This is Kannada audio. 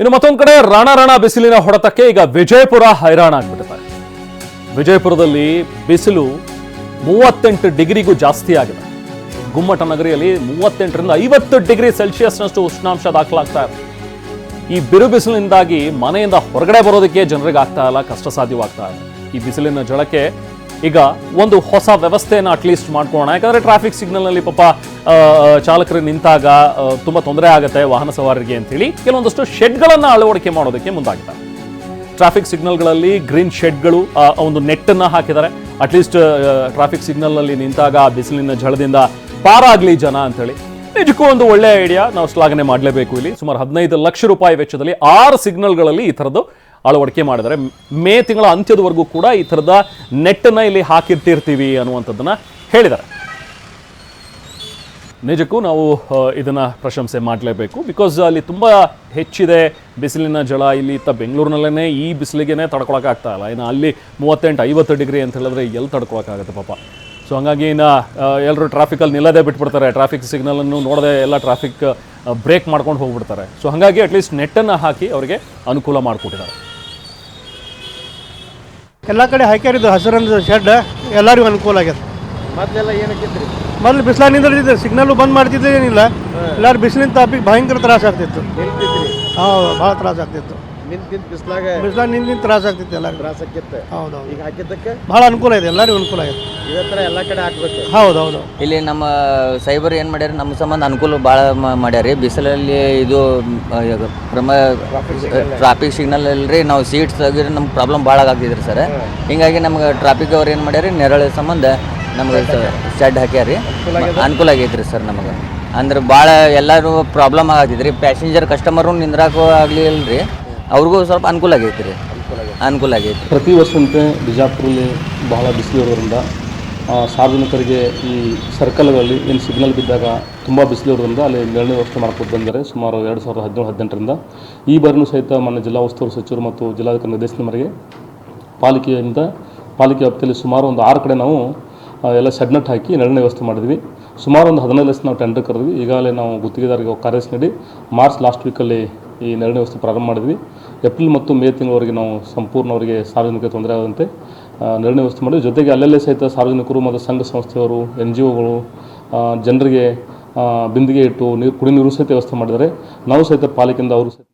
ಇನ್ನು ಮತ್ತೊಂದು ಕಡೆ ರಾಣಾ ರಾಣಾ ಬಿಸಿಲಿನ ಹೊಡೆತಕ್ಕೆ ಈಗ ವಿಜಯಪುರ ಹೈರಾಣ ಆಗ್ಬಿಟ್ಟಿದೆ ವಿಜಯಪುರದಲ್ಲಿ ಬಿಸಿಲು ಮೂವತ್ತೆಂಟು ಡಿಗ್ರಿಗೂ ಜಾಸ್ತಿ ಆಗಿದೆ. ಗುಮ್ಮಟ ನಗರಿಯಲ್ಲಿ ಮೂವತ್ತೆಂಟರಿಂದ ಐವತ್ತು ಡಿಗ್ರಿ ಸೆಲ್ಸಿಯಸ್ನಷ್ಟು ಉಷ್ಣಾಂಶ ದಾಖಲಾಗ್ತಾ ಇದೆ. ಈ ಬಿರು ಬಿಸಿಲಿನಿಂದಾಗಿ ಮನೆಯಿಂದ ಹೊರಗಡೆ ಬರೋದಕ್ಕೆ ಜನರಿಗೆ ಆಗ್ತಾ ಇಲ್ಲ ಕಷ್ಟ ಸಾಧ್ಯವಾಗ್ತಾ ಇದೆ. ಈ ಬಿಸಿಲಿನ ಜಳಕ್ಕೆ ಈಗ ಒಂದು ಹೊಸ ವ್ಯವಸ್ಥೆಯನ್ನು ಅಟ್ಲೀಸ್ಟ್ ಮಾಡ್ಕೊಳ್ಳೋಣ. ಯಾಕಂದ್ರೆ ಟ್ರಾಫಿಕ್ ಸಿಗ್ನಲ್ನಲ್ಲಿ ಪಾಪ ಚಾಲಕರು ನಿಂತಾಗ ತುಂಬ ತೊಂದರೆ ಆಗುತ್ತೆ ವಾಹನ ಸವಾರರಿಗೆ ಅಂತೇಳಿ. ಕೆಲವೊಂದಷ್ಟು ಶೆಡ್ಗಳನ್ನು ಅಳವಡಿಕೆ ಮಾಡೋದಕ್ಕೆ ಮುಂದಾಗಿದ್ದಾರೆ. ಟ್ರಾಫಿಕ್ ಸಿಗ್ನಲ್ಗಳಲ್ಲಿ ಗ್ರೀನ್ ಶೆಡ್ಗಳು ಒಂದು ನೆಟ್ಟನ್ನು ಹಾಕಿದ್ದಾರೆ. ಅಟ್ಲೀಸ್ಟ್ ಟ್ರಾಫಿಕ್ ಸಿಗ್ನಲ್ನಲ್ಲಿ ನಿಂತಾಗ ಬಿಸಿಲಿನ ಝಳದಿಂದ ಪಾರಾಗ್ಲಿ ಜನ ಅಂತೇಳಿ. ನಿಜಕ್ಕೂ ಒಂದು ಒಳ್ಳೆಯ ಐಡಿಯಾ ನಾವು ಶ್ಲಾಘನೆ ಮಾಡಲೇಬೇಕು ಇಲ್ಲಿ. ಸುಮಾರು ಹದಿನೈದು ಲಕ್ಷ ರೂಪಾಯಿ ವೆಚ್ಚದಲ್ಲಿ ಆರು ಸಿಗ್ನಲ್ಗಳಲ್ಲಿ ಈ ಥರದ್ದು ಅಳವಡಿಕೆ ಮಾಡಿದರೆ ಮೇ ತಿಂಗಳ ಅಂತ್ಯದವರೆಗೂ ಕೂಡ ಈ ಥರದ ನೆಟ್ಟನ್ನು ಇಲ್ಲಿ ಹಾಕಿರ್ತಿರ್ತೀವಿ ಅನ್ನುವಂಥದ್ದನ್ನು ಹೇಳಿದ್ದಾರೆ. ನಿಜಕ್ಕೂ ನಾವು ಇದನ್ನು ಪ್ರಶಂಸೆ ಮಾಡಲೇಬೇಕು. ಬಿಕಾಸ್ ಅಲ್ಲಿ ತುಂಬ ಹೆಚ್ಚಿದೆ ಬಿಸಿಲಿನ ಜಲ, ಇಲ್ಲಿ ಇತ್ತ ಬೆಂಗಳೂರಿನಲ್ಲೇ ಈ ಬಿಸಿಲಿಗೆ ತಡ್ಕೊಳಕ್ಕಾಗ್ತಾ ಇಲ್ಲ. ಇನ್ನು ಅಲ್ಲಿ ಮೂವತ್ತೆಂಟು, ಐವತ್ತು ಡಿಗ್ರಿ ಅಂತ ಹೇಳಿದ್ರೆ ಎಲ್ಲಿ ತಡ್ಕೊಳಕ್ಕಾಗತ್ತೆ ಪಾಪ. ಸೊ ಹಾಗಾಗಿ ಇನ್ನು ಎಲ್ಲರೂ ಟ್ರಾಫಿಕಲ್ಲಿ ನಿಲ್ಲದೆ ಬಿಟ್ಬಿಡ್ತಾರೆ. ಟ್ರಾಫಿಕ್ ಸಿಗ್ನಲನ್ನು ನೋಡದೆ ಎಲ್ಲ ಟ್ರಾಫಿಕ್ ಬ್ರೇಕ್ ಮಾಡ್ಕೊಂಡು ಹೋಗ್ಬಿಡ್ತಾರೆ. ಸೊ ಹಾಗಾಗಿ ಅಟ್ಲೀಸ್ಟ್ ನೆಟ್ಟನ್ನು ಹಾಕಿ ಅವರಿಗೆ ಅನುಕೂಲ ಮಾಡಿಕೊಟ್ಟಿದ್ದಾರೆ. ಎಲ್ಲ ಕಡೆ ಹಾಕ್ಯಾರಿದ್ದು ಹಸಿರಂದು ಶೆಡ್ ಎಲ್ಲರಿಗೂ ಅನುಕೂಲ ಆಗ್ಯದ. ಮೊದಲೆಲ್ಲ ಏನಕ್ಕಿದ್ರಿ ಮೊದಲು ಬಿಸಿಲ ನಿಂದಿರ್ತಿದ್ದೆ ಸಿಗ್ನಲ್ ಬಂದ್ ಮಾಡ್ತಿದ್ದೆ ಏನಿಲ್ಲ. ಎಲ್ಲರೂ ಬಿಸಿಲಿನ ತಾಪಿಗೆ ಭಯಂಕರ ತ್ರಾಸ ಆಗ್ತಿತ್ತು. ಹಾಂ ಭಾಳ ತ್ರಾಸ ಆಗ್ತಿತ್ತು. ನಿಂತ ನಿಂತು ಬಿಸ್ಲಾಗ ಬಿಸಿಲ ನಿಂದ ನಿಂತ ತ್ರಾಸ ಆಗ್ತಿತ್ತು ಎಲ್ಲರಿಗೂ. ಹೌದು ಈಗ ಹಾಕಿದ್ದಕ್ಕೆ? ಭಾಳ ಅನುಕೂಲ ಇದೆ ಎಲ್ಲರಿಗೂ ಅನುಕೂಲ ಆಗಿದೆ. ಇದೇ ಥರ ಎಲ್ಲ ಕಡೆ ಹಾಕ್ಬೇಕು. ಹೌದು ಹೌದು ಇಲ್ಲಿ ನಮ್ಮ ಸೈಬರ್ ಏನು ಮಾಡ್ಯಾರ ನಮ್ಮ ಸಂಬಂಧ ಅನುಕೂಲ ಭಾಳ ಮಾಡ್ಯಾರಿ. ಬಿಸಿಲಲ್ಲಿ ಇದು ಕ್ರಮ ಟ್ರಾಫಿಕ್ ಸಿಗ್ನಲ್ ಅಲ್ರಿ ನಾವು ಸೀಟ್ಸ್ ತೆಗಿದ್ರೆ ನಮ್ಗೆ ಪ್ರಾಬ್ಲಮ್ ಭಾಳ ಆಗ್ತಿದ್ರಿ ಸರ್ ಹಿಂಗಾಗಿ ನಮ್ಗೆ ಟ್ರಾಫಿಕ್ ಅವ್ರು ಏನು ಮಾಡ್ಯಾರಿ ನೆರಳು ಸಂಬಂಧ ನಮ್ಗೆ ಶೆಡ್ ಹಾಕ್ಯಾರಿ. ಅನುಕೂಲ ಆಗೈತ್ರಿ ಸರ್ ನಮಗೆ. ಅಂದ್ರೆ ಭಾಳ ಎಲ್ಲರೂ ಪ್ರಾಬ್ಲಮ್ ಆಗತ್ತಿದ್ರಿ. ಪ್ಯಾಸೆಂಜರ್ ಕಸ್ಟಮರು ನಿಂದ್ರಾಕೋ ಆಗಲಿ ಇಲ್ರಿ. ಅವ್ರಿಗೂ ಸ್ವಲ್ಪ ಅನುಕೂಲ ಆಗೈತೆ ರೀ. ಅನುಕೂಲ ಆಗೈತೆ. ಪ್ರತಿ ವರ್ಷದಂತೆ ಬಿಜಾಪುರಲ್ಲಿ ಬಹಳ ಬಿಸಿಲು ಇರೋದ್ರಿಂದ ಸಾರ್ವಜನಿಕರಿಗೆ ಈ ಸರ್ಕಲ್ಗಳಲ್ಲಿ ಏನು ಸಿಗ್ನಲ್ ಬಿದ್ದಾಗ ತುಂಬ ಬಿಸಿಲು ಇರೋದ್ರಿಂದ ಅಲ್ಲಿ ಎರಡನೇ ವ್ಯವಸ್ಥೆ ಮಾಡ್ಕೊಂಡು ಬಂದರೆ ಸುಮಾರು ಎರಡು ಸಾವಿರದ ಹದಿನೇಳು, ಹದಿನೆಂಟರಿಂದ. ಈ ಬಾರಿನೂ ಸಹಿತ ಮಾನ್ಯ ಜಿಲ್ಲಾ ಉಸ್ತುವಾರಿ ಸಚಿವರು ಮತ್ತು ಜಿಲ್ಲಾಧಿಕಾರಿ ನಿರ್ದೇಶನ ಮೇರೆಗೆ ಪಾಲಿಕೆಯಿಂದ, ಪಾಲಿಕೆ ವ್ಯಾಪ್ತಿಯಲ್ಲಿ ಸುಮಾರು ಒಂದು ಆರು ಕಡೆ ನಾವು ಎಲ್ಲ ಸಡ್ನಟ್ ಹಾಕಿ ನೆರಳಿನ ವ್ಯವಸ್ಥೆ ಮಾಡಿದ್ವಿ. ಸುಮಾರು ಒಂದು ಹದಿನೈದು ಲಕ್ಷ ನಾವು ಟೆಂಡರ್ ಕರೆದ್ವಿ. ಈಗಾಗಲೇ ನಾವು ಗುತ್ತಿಗೆದಾರರಿಗೆ ಕಾರ್ಯಸ್ ನೀಡಿ, ಮಾರ್ಚ್ ಲಾಸ್ಟ್ ವೀಕಲ್ಲಿ ಈ ನೆರಳಿನ ವ್ಯವಸ್ಥೆ ಪ್ರಾರಂಭ ಮಾಡಿದ್ವಿ. ಏಪ್ರಿಲ್ ಮತ್ತು ಮೇ ತಿಂಗಳವರೆಗೆ ನಾವು ಸಂಪೂರ್ಣ ಅವರಿಗೆ ಸಾರ್ವಜನಿಕ ತೊಂದರೆ ಆಗದಂತೆ ನೆರಳಿನ ವ್ಯವಸ್ಥೆ ಮಾಡಿದ್ವಿ. ಜೊತೆಗೆ ಅಲ್ಲಲ್ಲೇ ಸಹಿತ ಸಾರ್ವಜನಿಕರು ಮತ್ತು ಸಂಘ ಸಂಸ್ಥೆಯವರು ಎನ್ ಜಿ ಒಗಳು ಜನರಿಗೆ ಬಿಂದಿಗೆ ಇಟ್ಟು ನೀರು ಕುಡಿ ನೀರು ಸಹಿತ ವ್ಯವಸ್ಥೆ ಮಾಡಿದ್ದಾರೆ. ನಾವು ಸಹಿತ ಪಾಲಿಕೆಯಿಂದ ಅವರು ಸಹಿತ